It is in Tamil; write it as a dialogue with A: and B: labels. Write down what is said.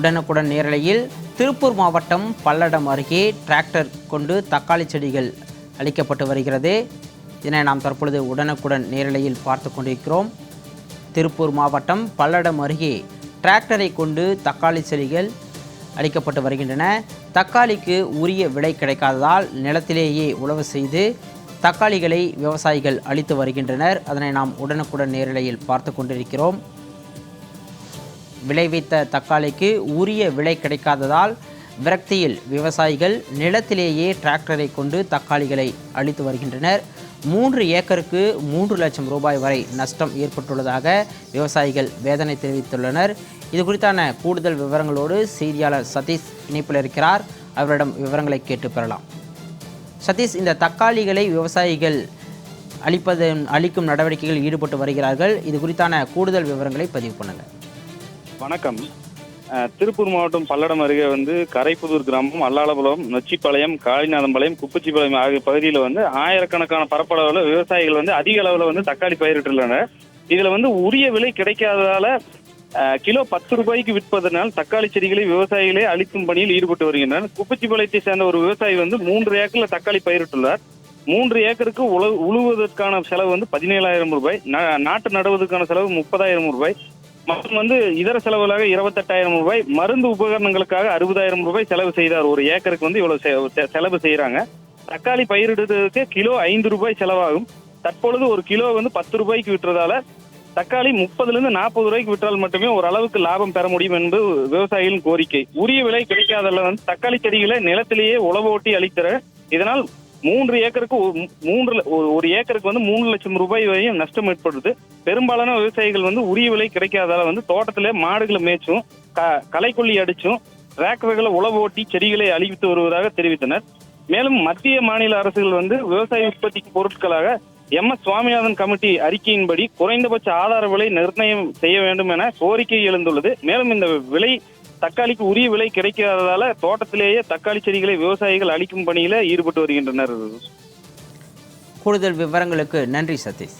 A: உடனுக்குடன் நேரலையில் திருப்பூர் மாவட்டம் பல்லடம் அருகே டிராக்டர் கொண்டு தக்காளி செடிகள் அளிக்கப்பட்டு வருகிறது. இதனை நாம் தற்பொழுது உடனுக்குடன் நேரலையில் பார்த்து கொண்டிருக்கிறோம். திருப்பூர் மாவட்டம் பல்லடம் அருகே டிராக்டரை கொண்டு தக்காளி செடிகள் அளிக்கப்பட்டு வருகின்றன. தக்காளிக்கு உரிய விலை கிடைக்காததால் நிலத்திலேயே உழவு செய்து தக்காளிகளை விவசாயிகள் அளித்து வருகின்றனர். அதனை நாம் உடனுக்குடன் நேரலையில் பார்த்து கொண்டிருக்கிறோம். விளைவித்த தக்காளிக்கு உரிய விலை கிடைக்காததால் விரக்தியில் விவசாயிகள் நிலத்திலேயே டிராக்டரை கொண்டு தக்காளிகளை அளித்து வருகின்றனர். மூன்று ஏக்கருக்கு மூன்று லட்சம் ரூபாய் வரை நஷ்டம் ஏற்பட்டுள்ளதாக விவசாயிகள் வேதனை தெரிவித்துள்ளனர். இது குறித்தான கூடுதல் விவரங்களோடு செய்தியாளர் சதீஷ் இணைப்பில் இருக்கிறார். அவரிடம் விவரங்களை கேட்டு பெறலாம். சதீஷ் இந்த தக்காளிகளை விவசாயிகள் அளிப்பது அளிக்கும் நடவடிக்கைகளில் ஈடுபட்டு வருகிறார்கள். இது குறித்தான கூடுதல் விவரங்களை பதிவு பண்ணுங்கள்
B: வணக்கம். திருப்பூர் மாவட்டம் பல்லடம் அருகே வந்து கரைப்புதூர் கிராமம் அல்லாளபுரம் நொச்சிப்பாளையம் காளிநாதம்பாளையம் குப்பச்சிப்பாளையம் ஆகிய பகுதியில் வந்து ஆயிரக்கணக்கான பரப்பளவில் விவசாயிகள் வந்து அதிக அளவில் வந்து தக்காளி பயிரிட்டுள்ளனர். இதில் வந்து உரிய விலை கிடைக்காததால கிலோ பத்து ரூபாய்க்கு விற்பதனால் தக்காளி செடிகளை விவசாயிகளே அளிக்கும் பணியில் ஈடுபட்டு வருகின்றனர். குப்பச்சிப்பாளையத்தை சேர்ந்த ஒரு விவசாயி வந்து மூன்று ஏக்கரில் தக்காளி பயிரிட்டுள்ளார். மூன்று ஏக்கருக்கு உழு உழுவதற்கான செலவு வந்து பதினேழாயிரம் ரூபாய் நாட்டு நடுவதற்கான செலவு முப்பதாயிரம் ரூபாய். மற்றும் வந்து இதர செலவுகளாக இருபத்தெட்டாயிரம் ரூபாய் மருந்து உபகரணங்களுக்காக அறுபதாயிரம் ரூபாய் செலவு செய்தார். ஒரு ஏக்கருக்கு வந்து இவ்வளவு செ- செலவு செய்யறாங்க தக்காளி பயிரிடுறதுக்கு கிலோ ஐந்து ரூபாய் செலவாகும். தற்பொழுது ஒரு கிலோ வந்து பத்து ரூபாய்க்கு விட்டுறதால தக்காளி முப்பதுல இருந்து நாற்பது ரூபாய்க்கு விற்றால் மட்டுமே ஓரளவுக்கு லாபம் பெற முடியும் என்பது விவசாயிகளின் கோரிக்கை. உரிய விலை கிடைக்காதல வந்து தக்காளி செடிகளை நிலத்திலேயே உழவோட்டி அளித்தர இதனால் மூன்று ஏக்கருக்கு மூன்று ஒரு- ஏக்கருக்கு வந்து மூணு லட்சம் ரூபாய் வரையும் நஷ்டம் ஏற்படுது. பெரும்பாலான விவசாயிகள் வந்து உரிய விலை கிடைக்காதால வந்து தோட்டத்திலே மாடுகளை மேய்ச்சும் க- களைக்கொல்லி அடிச்சும் டிராக்டர்களை உழவு ஓட்டி செடிகளை அழிவித்து வருவதாக தெரிவித்தனர். மேலும் மத்திய மாநில அரசுகள் வந்து விவசாய உற்பத்தி பொருட்களாக எம் எஸ் சுவாமிநாதன் கமிட்டி அறிக்கையின்படி குறைந்தபட்ச ஆதார விலை நிர்ணயம் செய்ய வேண்டும் என கோரிக்கை எழுந்துள்ளது. மேலும் இந்த விலை தக்காளிக்கு உரிய விலை கிடைக்காததால தோட்டத்திலேயே தக்காளி செடிகளை விவசாயிகள் அளிக்கும் பணியில ஈடுபட்டு வருகின்றனர்.
A: கூடுதல் விவரங்களுக்கு நன்றி சதீஷ்.